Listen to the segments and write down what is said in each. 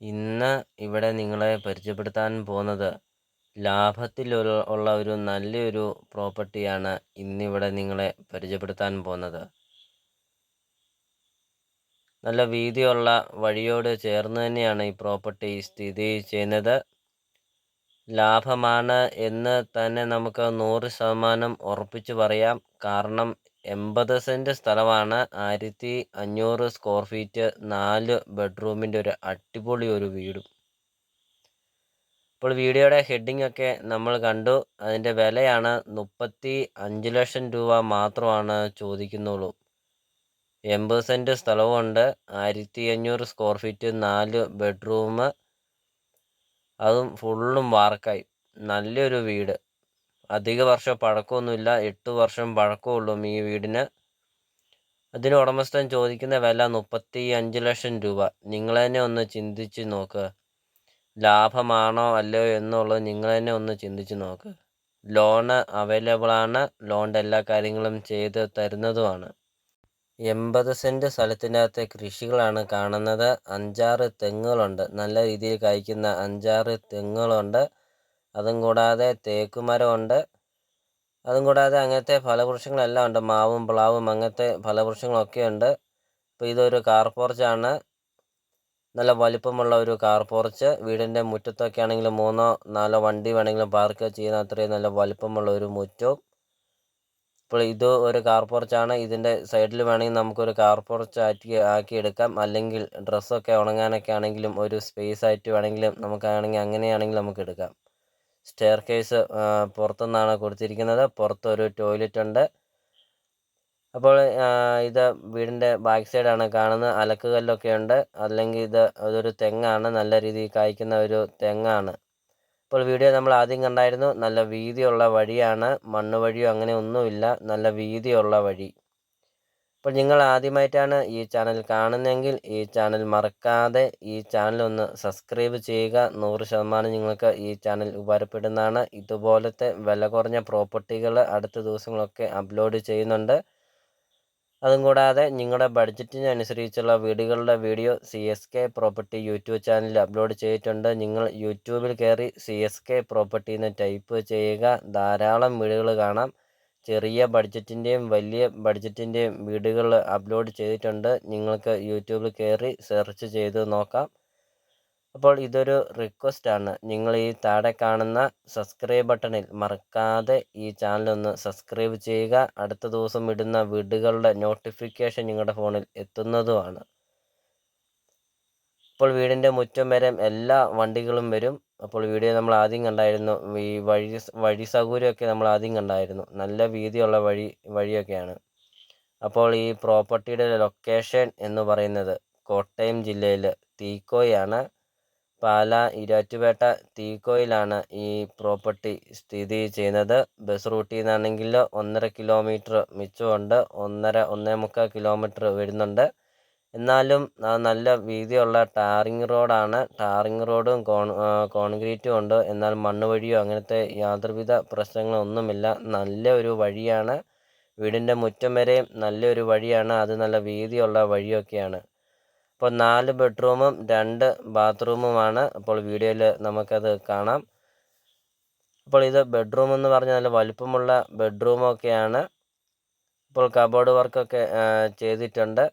ഇന്ന് ഇവിടെ നിങ്ങളെ പരിചയപ്പെടുത്താൻ പോകുന്നത് ലാഭത്തിൽ ഉള്ള ഒരു നല്ലൊരു പ്രോപ്പർട്ടിയാണ് ഇന്നിവിടെ നിങ്ങളെ പരിചയപ്പെടുത്താൻ പോകുന്നത്. നല്ല വീതിയുള്ള വഴിയോട് ചേർന്ന് തന്നെയാണ് ഈ പ്രോപ്പർട്ടി സ്ഥിതി ചെയ്യുന്നത്. ലാഭമാണ് എന്ന് തന്നെ നമുക്ക് നൂറ് ശതമാനം ഉറപ്പിച്ച് പറയാം. കാരണം എൺപത് സെന്റ് സ്ഥലമാണ്. ആയിരത്തി അഞ്ഞൂറ് സ്ക്വയർ ഫീറ്റ് നാല് ബെഡ്റൂമിന്റെ ഒരു അടിപൊളി ഒരു വീടും. ഇപ്പോൾ വീഡിയോയുടെ ഹെഡിങ് ഒക്കെ നമ്മൾ കണ്ടു. അതിന്റെ വിലയാണ് മുപ്പത്തി അഞ്ച് ലക്ഷം രൂപ മാത്രമാണ് ചോദിക്കുന്നുള്ളൂ. എൺപത് സെന്റ് സ്ഥലവുമുണ്ട് ആയിരത്തി അഞ്ഞൂറ് സ്ക്വയർ ഫീറ്റ് നാല് ബെഡ്റൂം അതും ഫുള്ളും വാർക്കായി. നല്ലൊരു വീട്. അധിക വർഷം പഴക്കമൊന്നുമില്ല. എട്ട് വർഷം പഴക്കമുള്ളൂ ഈ വീടിന്. അതിന് ഉടമസ്ഥൻ ചോദിക്കുന്ന വില മുപ്പത്തി അഞ്ച് ലക്ഷം രൂപ. നിങ്ങൾ തന്നെ ഒന്ന് ചിന്തിച്ച് നോക്കുക ലാഭമാണോ അല്ലയോ എന്നുള്ളത് നിങ്ങൾ തന്നെ ഒന്ന് ചിന്തിച്ച് നോക്ക്. ലോണ് അവൈലബിൾ ആണ്. ലോണിന്റെ എല്ലാ കാര്യങ്ങളും ചെയ്ത് തരുന്നതുമാണ്. എൺപത് സെന്റ് സ്ഥലത്തിനകത്തെ കൃഷികളാണ് കാണുന്നത്. അഞ്ചാറ് തെങ്ങുകളുണ്ട്. നല്ല രീതിയിൽ കായ്ക്കുന്ന അഞ്ചാറ് തെങ്ങുകളുണ്ട്. അതും കൂടാതെ തേക്കുമരമുണ്ട് അതും കൂടാതെ അങ്ങനത്തെ ഫലവൃക്ഷങ്ങളെല്ലാം ഉണ്ട്. മാവും പ്ലാവും അങ്ങനത്തെ ഫലവൃക്ഷങ്ങളൊക്കെ ഉണ്ട്. അപ്പോൾ ഇതൊരു കാർ പോർച്ചാണ് നല്ല വലിപ്പമുള്ള ഒരു കാർ പോർച്ച്. വീടിന്റെ മുറ്റത്തൊക്കെ ആണെങ്കിൽ മൂന്നോ നാലോ വണ്ടി വേണമെങ്കിലും പാർക്ക് ചെയ്യുന്ന അത്രയും നല്ല വലിപ്പമുള്ള ഒരു മുറ്റവും. ഇപ്പോൾ ഇത് ഒരു കാർ പോർച്ചാണ് ഇതിന്റെ സൈഡിൽ വേണമെങ്കിൽ നമുക്കൊരു കാർ പോർച്ച് ആക്കി ആക്കിയെടുക്കാം അല്ലെങ്കിൽ ഡ്രസ്സൊക്കെ ഉണങ്ങാനൊക്കെ ആണെങ്കിലും ഒരു സ്പേസ് ആയിട്ട് വേണമെങ്കിലും നമുക്കാണെങ്കിൽ അങ്ങനെയാണെങ്കിൽ നമുക്ക് എടുക്കാം. സ്റ്റെയർ കേസ് പുറത്തുനിന്നാണ് കൊടുത്തിരിക്കുന്നത്. പുറത്തൊരു ടോയ്ലറ്റ് ഉണ്ട് അപ്പോൾ ഇത് വീടിന്റെ ബാക്ക് സൈഡാണ് കാണുന്നത്. അലക്കുകല്ലൊക്കെ ഉണ്ട്. അല്ലെങ്കിൽ ഇത് അതൊരു തെങ്ങാണ്. നല്ല രീതിയിൽ കായ്ക്കുന്ന ഒരു തെങ്ങാണ്. അപ്പോൾ വീഡിയോ നമ്മൾ ആദ്യം കണ്ടായിരുന്നു. നല്ല വീതിയുള്ള വഴിയാണ്. മണ്ണ് വഴിയോ അങ്ങനെ ഒന്നുമില്ല. നല്ല വീതിയുള്ള വഴി. അപ്പോൾ നിങ്ങൾ ആദ്യമായിട്ടാണ് ഈ ചാനൽ കാണുന്നതെങ്കിൽ ഈ ചാനൽ മറക്കാതെ ഈ ചാനൽ ഒന്ന് സബ്സ്ക്രൈബ് ചെയ്യുക. നൂറ് ശതമാനം നിങ്ങൾക്ക് ഈ ചാനൽ ഉപകാരപ്പെടുന്നതാണ്. ഇതുപോലത്തെ വില കുറഞ്ഞ പ്രോപ്പർട്ടികൾ അടുത്ത ദിവസങ്ങളൊക്കെ അപ്ലോഡ് ചെയ്യുന്നുണ്ട്. അതും കൂടാതെ നിങ്ങളുടെ ബഡ്ജറ്റിനനുസരിച്ചുള്ള വീടുകളുടെ video C S K property YouTube ചാനലിൽ അപ്ലോഡ് ചെയ്തിട്ടുണ്ട്. നിങ്ങൾ യൂട്യൂബിൽ കയറി സി എസ് കെ പ്രോപ്പർട്ടി എന്ന് ടൈപ്പ് ചെയ്യുക. ധാരാളം വീടുകൾ കാണാം. ചെറിയ ബഡ്ജറ്റിന്റെയും വലിയ ബഡ്ജറ്റിന്റെയും വീടുകൾ അപ്ലോഡ് ചെയ്തിട്ടുണ്ട്. നിങ്ങൾക്ക് യൂട്യൂബിൽ കയറി സെർച്ച് ചെയ്ത് നോക്കാം. അപ്പോൾ ഇതൊരു റിക്വസ്റ്റ് ആണ്. നിങ്ങൾ ഈ താഴെ കാണുന്ന സബ്സ്ക്രൈബ് ബട്ടണിൽ മറക്കാതെ ഈ ചാനൽ ഒന്ന് സബ്സ്ക്രൈബ് ചെയ്യുക. അടുത്ത ദിവസം ഇടുന്ന വീടുകളുടെ നോട്ടിഫിക്കേഷൻ നിങ്ങളുടെ ഫോണിൽ എത്തുന്നതുമാണ്. ഇപ്പോൾ വീടിന്റെ മുറ്റം വരെ എല്ലാ വണ്ടികളും വരും. അപ്പോൾ വീഡിയോ നമ്മൾ ആദ്യം കണ്ടായിരുന്നു. ഈ വഴി വഴി സൗകര്യമൊക്കെ നമ്മൾ ആദ്യം കണ്ടായിരുന്നു. നല്ല വീതിയുള്ള വഴി വഴിയൊക്കെയാണ്. അപ്പോൾ ഈ പ്രോപ്പർട്ടിയുടെ ലൊക്കേഷൻ എന്ന് പറയുന്നത് കോട്ടയം ജില്ലയിൽ തീക്കോയാണ്. പാല ഇരാറ്റുപേട്ട തീക്കോയിലാണ് ഈ പ്രോപ്പർട്ടി സ്ഥിതി ചെയ്യുന്നത്. ബസ് റൂട്ടിൽ നിന്നാണെങ്കിൽ ഒന്നര കിലോമീറ്റർ മിച്ചമുണ്ട്. ഒന്നര ഒന്നേ മുക്കാൽ കിലോമീറ്റർ വരുന്നുണ്ട്. എന്നാലും നല്ല വീതിയുള്ള ടാറിങ് റോഡാണ്. ടാറിങ് റോഡും കോൺ കോൺക്രീറ്റും ഉണ്ട്. എന്നാൽ മണ്ണ് വഴിയോ അങ്ങനത്തെ യാതൊരുവിധ പ്രശ്നങ്ങളൊന്നുമില്ല. നല്ല ഒരു വഴിയാണ്. വീടിന്റെ മുറ്റം വരെയും നല്ലൊരു വഴിയാണ്. അത് നല്ല വീതിയുള്ള വഴിയൊക്കെയാണ്. അപ്പോൾ നാല് ബെഡ്റൂമും രണ്ട് ബാത്റൂമുമാണ്. അപ്പോൾ വീഡിയോയിൽ നമുക്കത് കാണാം. അപ്പോൾ ഇത് ബെഡ്റൂം എന്ന് പറഞ്ഞാൽ നല്ല വലുപ്പമുള്ള ബെഡ്റൂമൊക്കെയാണ്. ഇപ്പോൾ കബോർഡ് വർക്കൊക്കെ ചെയ്തിട്ടുണ്ട്.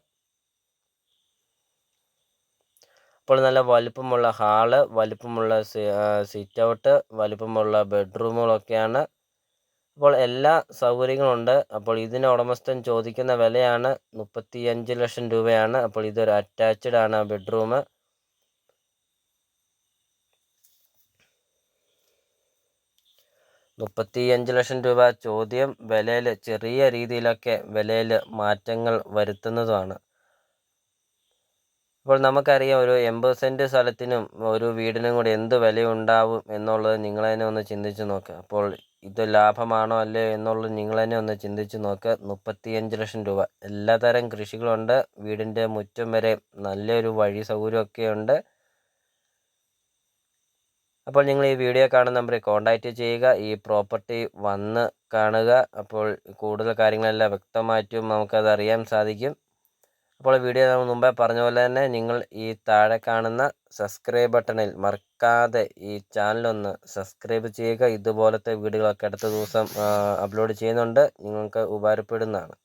അപ്പോൾ നല്ല വലുപ്പമുള്ള ഹാൾ വലുപ്പമുള്ള സിറ്റ് ഔട്ട് വലുപ്പമുള്ള ബെഡ്റൂമുകളൊക്കെയാണ്. അപ്പോൾ എല്ലാ സൗകര്യങ്ങളുണ്ട്. അപ്പോൾ ഇതിന് ഉടമസ്ഥൻ ചോദിക്കുന്ന വിലയാണ് മുപ്പത്തി അഞ്ച് ലക്ഷം രൂപയാണ്. അപ്പോൾ ഇതൊരു അറ്റാച്ച്ഡ് ആണ് ബെഡ്റൂം. മുപ്പത്തി അഞ്ച് ലക്ഷം രൂപ ചോദ്യം. വിലയിൽ ചെറിയ രീതിയിലൊക്കെ വിലയിൽ മാറ്റങ്ങൾ വരുത്തുന്നതുമാണ്. അപ്പോൾ നമുക്കറിയാം ഒരു എൺപത് സെന്റ് സ്ഥലത്തിനും ഒരു വീടിനും കൂടി എന്ത് വിലയുണ്ടാവും എന്നുള്ളത് നിങ്ങൾ തന്നെ ഒന്ന് ചിന്തിച്ച് നോക്കുക അപ്പോൾ ഇത് ലാഭമാണോ അല്ലയോ എന്നുള്ളത് നിങ്ങൾ തന്നെ ഒന്ന് ചിന്തിച്ച് നോക്കുക മുപ്പത്തിയഞ്ച് ലക്ഷം രൂപ. എല്ലാതരം കൃഷികളുണ്ട്. വീടിന്റെ മുറ്റം വരെ നല്ലൊരു വഴി സൗകര്യമൊക്കെ ഉണ്ട്. അപ്പോൾ നിങ്ങൾ ഈ വീഡിയോ കാണുന്ന നമ്പറിൽ കോൺടാക്റ്റ് ചെയ്യുക. ഈ പ്രോപ്പർട്ടി വന്ന് കാണുക. അപ്പോൾ കൂടുതൽ കാര്യങ്ങളെല്ലാം വ്യക്തമായിട്ടും നമുക്കത് അറിയാൻ സാധിക്കും. അപ്പോൾ വീഡിയോ നമ്മൾ മുമ്പേ പറഞ്ഞ പോലെ തന്നെ നിങ്ങൾ ഈ താഴെ കാണുന്ന സബ്സ്ക്രൈബ് ബട്ടണിൽ മറക്കാതെ ഈ ചാനലൊന്ന് സബ്സ്ക്രൈബ് ചെയ്യുക. ഇതുപോലത്തെ വീഡിയോകളൊക്കെ അടുത്ത ദിവസം അപ്ലോഡ് ചെയ്യുന്നുണ്ട്. നിങ്ങൾക്ക് ഉപകാരപ്പെടുന്നതാണ്.